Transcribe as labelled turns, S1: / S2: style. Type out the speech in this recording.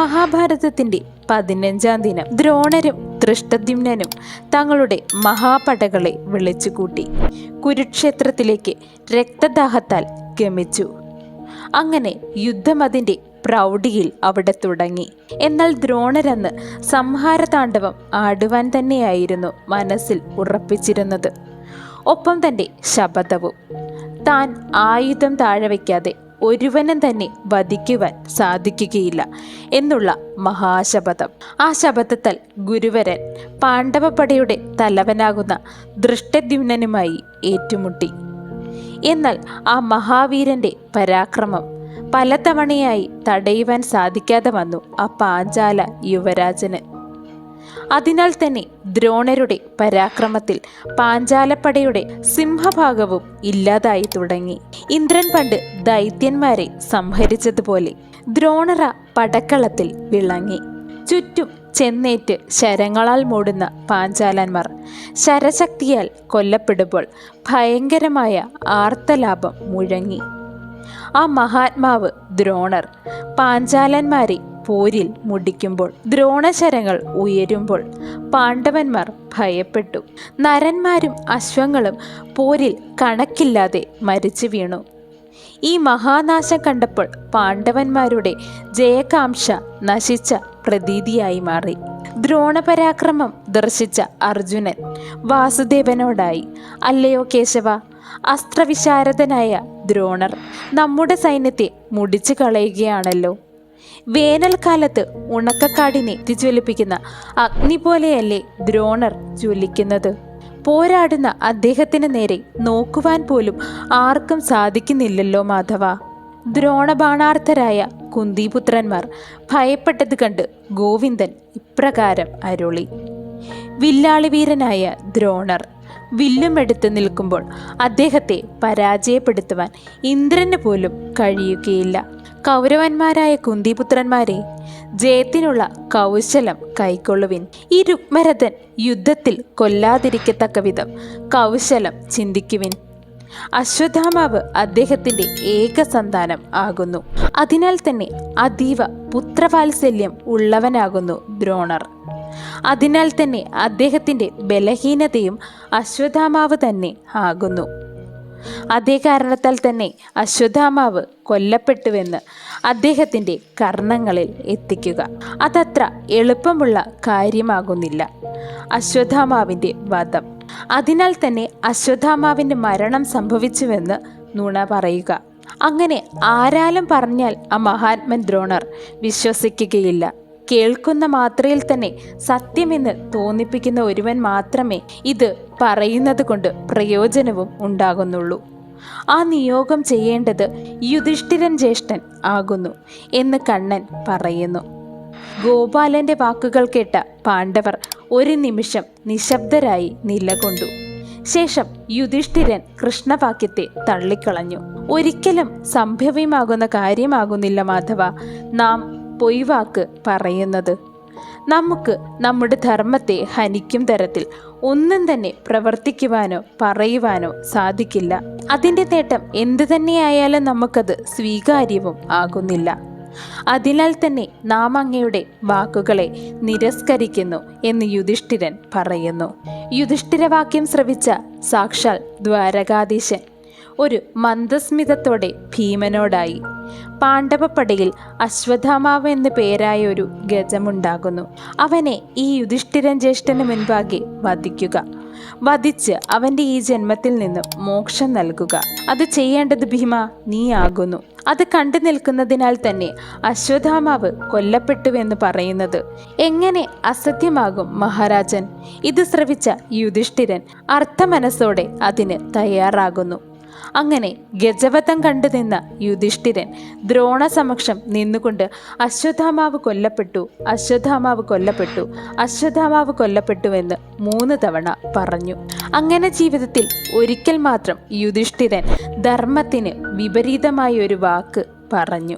S1: മഹാഭാരതത്തിന്റെ പതിനഞ്ചാം ദിനം. ദ്രോണരും ദൃഷ്ടദ്യുമ്നും തങ്ങളുടെ മഹാപടകളെ വിളിച്ചുകൂട്ടി. കുരുക്ഷേത്രത്തിലേക്ക് രക്തദാഹത്താൽ ഗമിച്ചു. അങ്ങനെ യുദ്ധം അതിന്റെ പ്രൗഢിയിൽ അവിടെ തുടങ്ങി. എന്നാൽ ദ്രോണരെന്ന് സംഹാരതാണ്ഡവം ആടുവാൻ തന്നെയായിരുന്നു മനസ്സിൽ ഉറപ്പിച്ചിരുന്നത്. ഒപ്പം തന്റെ ശപഥവും. താൻ ആയുധം താഴെ വയ്ക്കാതെ ഒരുവനും തന്നെ വധിക്കുവാൻ സാധിക്കുകയില്ല എന്നുള്ള മഹാശപഥം. ആ ശപഥത്താൽ ഗുരുവരൻ പാണ്ഡവപ്പടയുടെ തലവനാകുന്ന ദൃഷ്ടദ്യുമ്നനുമായി ഏറ്റുമുട്ടി. എന്നാൽ ആ മഹാവീരന്റെ പരാക്രമം പലതവണയായി തടയുവാൻ സാധിക്കാതെ വന്നു ആ പാഞ്ചാല യുവരാജന്. അതിനാൽ തന്നെ ദ്രോണരുടെ പരാക്രമത്തിൽ പാഞ്ചാലപ്പടയുടെ സിംഹഭാഗവും ഇല്ലാതായി തുടങ്ങി. ഇന്ദ്രൻ പണ്ട് ദൈത്യന്മാരെ സംഹരിച്ചതുപോലെ ദ്രോണറ പടക്കളത്തിൽ വിളങ്ങി. ചുറ്റും ചെന്നേറ്റ് ശരങ്ങളാൽ മൂടുന്ന പാഞ്ചാലന്മാർ ശരശക്തിയാൽ കൊല്ലപ്പെടുമ്പോൾ ഭയങ്കരമായ ആർത്തലാപം മുഴങ്ങി. ആ മഹാത്മാവ് ദ്രോണർ പാഞ്ചാലന്മാരെ പോരിൽ മുടിക്കുമ്പോൾ ദ്രോണശരങ്ങൾ ഉയരുമ്പോൾ പാണ്ഡവന്മാർ ഭയപ്പെട്ടു. നരന്മാരും അശ്വങ്ങളും പോരിൽ കണക്കില്ലാതെ മരിച്ചു വീണു. ഈ മഹാനാശം കണ്ടപ്പോൾ പാണ്ഡവന്മാരുടെ ജയകാംക്ഷ നശിച്ച പ്രതീതിയായി മാറി. ദ്രോണപരാക്രമം ദർശിച്ച അർജുനൻ വാസുദേവനോടായി അല്ലയോ കേശവ അസ്ത്രവിശാരദനായ ദ്രോണർ നമ്മുടെ സൈന്യത്തെ മുടിച്ചു കളയുകയാണല്ലോ. വേനൽക്കാലത്ത് ഉണക്കക്കാടിനെ തിജ്വലിപ്പിക്കുന്ന അഗ്നി പോലെയല്ലേ ദ്രോണർ ജ്വലിക്കുന്നത്. പോരാടുന്ന അദ്ദേഹത്തിന് നേരെ നോക്കുവാൻ പോലും ആർക്കും സാധിക്കുന്നില്ലല്ലോ മാധവ. ദ്രോണബാണാർത്ഥരായ കുന്തിപുത്രന്മാർ ഭയപ്പെട്ടത് കണ്ട് ഗോവിന്ദൻ ഇപ്രകാരം അരുളി. വില്ലാളിവീരനായ ദ്രോണർ വില്ലുമെടുത്ത് നിൽക്കുമ്പോൾ അദ്ദേഹത്തെ പരാജയപ്പെടുത്തുവാൻ ഇന്ദ്രന് പോലും കഴിയുകയില്ല. കൗരവന്മാരായ കുന്തിപുത്രന്മാരെ ജയത്തിനുള്ള കൗശലം കൈക്കൊള്ളുവിൻ. ഈ രുക്മരഥൻ യുദ്ധത്തിൽ കൊല്ലാതിരിക്കത്തക്ക വിധം കൗശലം ചിന്തിക്കുവിൻ. അശ്വത്ഥാമാവ് അദ്ദേഹത്തിന്റെ ഏക സന്താനം ആകുന്നു. അതിനാൽ തന്നെ അതീവ പുത്രവാത്സല്യം ഉള്ളവനാകുന്നു ദ്രോണർ. അതിനാൽ തന്നെ അദ്ദേഹത്തിന്റെ ബലഹീനതയും അശ്വത്ഥാമാവ് തന്നെ ആകുന്നു. അതേ കാരണത്താൽ തന്നെ അശ്വത്ഥാമാവ് കൊല്ലപ്പെട്ടുവെന്ന് അദ്ദേഹത്തിന്റെ കർണങ്ങളിൽ എത്തിക്കുക. അതത്ര എളുപ്പമുള്ള കാര്യമാകുന്നില്ല അശ്വത്ഥാമാവിന്റെ വധം. അതിനാൽ തന്നെ അശ്വത്ഥാമാവിന്റെ മരണം സംഭവിച്ചുവെന്ന് നുണ പറയുക. അങ്ങനെ ആരാലും പറഞ്ഞാൽ ആ മഹാത്മൻ ദ്രോണർ വിശ്വസിക്കുകയില്ല. കേൾക്കുന്ന മാത്രയിൽ തന്നെ സത്യമെന്ന് തോന്നിപ്പിക്കുന്ന ഒരുവൻ മാത്രമേ ഇത് പറയുന്നത് കൊണ്ട് പ്രയോജനവും ഉണ്ടാകുന്നുള്ളൂ. ആ നിയോഗം ചെയ്യേണ്ടത് യുധിഷ്ഠിരൻ ജ്യേഷ്ഠൻ ആകുന്നു എന്ന് കണ്ണൻ പറയുന്നു. ഗോപാലന്റെ വാക്കുകൾ കേട്ട പാണ്ഡവർ ഒരു നിമിഷം നിശബ്ദരായി നിലകൊണ്ടു. ശേഷം യുധിഷ്ഠിരൻ കൃഷ്ണവാക്യത്തെ തള്ളിക്കളഞ്ഞു. ഒരിക്കലും സംഭവ്യമാകുന്ന കാര്യമാകുന്നില്ല മാധവ. നാം പൊയ്വാക്ക് പറയുന്നത്. നമുക്ക് നമ്മുടെ ധർമ്മത്തെ ഹനിക്കും തരത്തിൽ ഒന്നും തന്നെ പ്രവർത്തിക്കുവാനോ പറയുവാനോ സാധിക്കില്ല. അതിന്റെ നേട്ടം എന്തു തന്നെയായാലും നമുക്കത് സ്വീകാര്യവും ആകുന്നില്ല. അതിനാൽ തന്നെ നാം അങ്ങയുടെ വാക്കുകളെ നിരസ്കരിക്കുന്നു എന്ന് യുധിഷ്ഠിരൻ പറയുന്നു. യുധിഷ്ഠിരവാക്യം ശ്രവിച്ച സാക്ഷാൽ ദ്വാരകാധീശൻ ഒരു മന്ദസ്മിതത്തോടെ ഭീമനോടായി പാണ്ഡവപ്പടയിൽ അശ്വത്ഥാമാവ് എന്ന് പേരായ ഒരു ഗജമുണ്ടാകുന്നു. അവനെ ഈ യുധിഷ്ഠിരൻ ജ്യേഷ്ഠന് മുൻപാകെ വധിക്കുക. വധിച്ച് അവന്റെ ഈ ജന്മത്തിൽ നിന്ന് മോക്ഷം നൽകുക. അത് ചെയ്യേണ്ടത് ഭീമ നീയാകുന്നു അത് കണ്ടു നിൽക്കുന്നതിനാൽ തന്നെ അശ്വത്ഥാമാവ് കൊല്ലപ്പെട്ടുവെന്ന് പറയുന്നത്. എങ്ങനെ അസത്യമാകും മഹാരാജൻ? ഇത് ശ്രവിച്ച യുധിഷ്ഠിരൻ അർത്ഥമനസ്സോടെ അതിന് തയ്യാറാകുന്നു. അങ്ങനെ ഗജപഥം കണ്ടു നിന്ന യുധിഷ്ഠിരൻ ദ്രോണ സമക്ഷം നിന്നുകൊണ്ട് അശ്വത്ഥാമാവ് കൊല്ലപ്പെട്ടു അശ്വത്ഥാമാവ് കൊല്ലപ്പെട്ടു അശ്വത്ഥാമാവ് കൊല്ലപ്പെട്ടുവെന്ന് മൂന്ന് തവണ പറഞ്ഞു. അങ്ങനെ ജീവിതത്തിൽ ഒരിക്കൽ മാത്രം യുധിഷ്ഠിരൻ ധർമ്മത്തിന് വിപരീതമായ ഒരു വാക്ക് പറഞ്ഞു.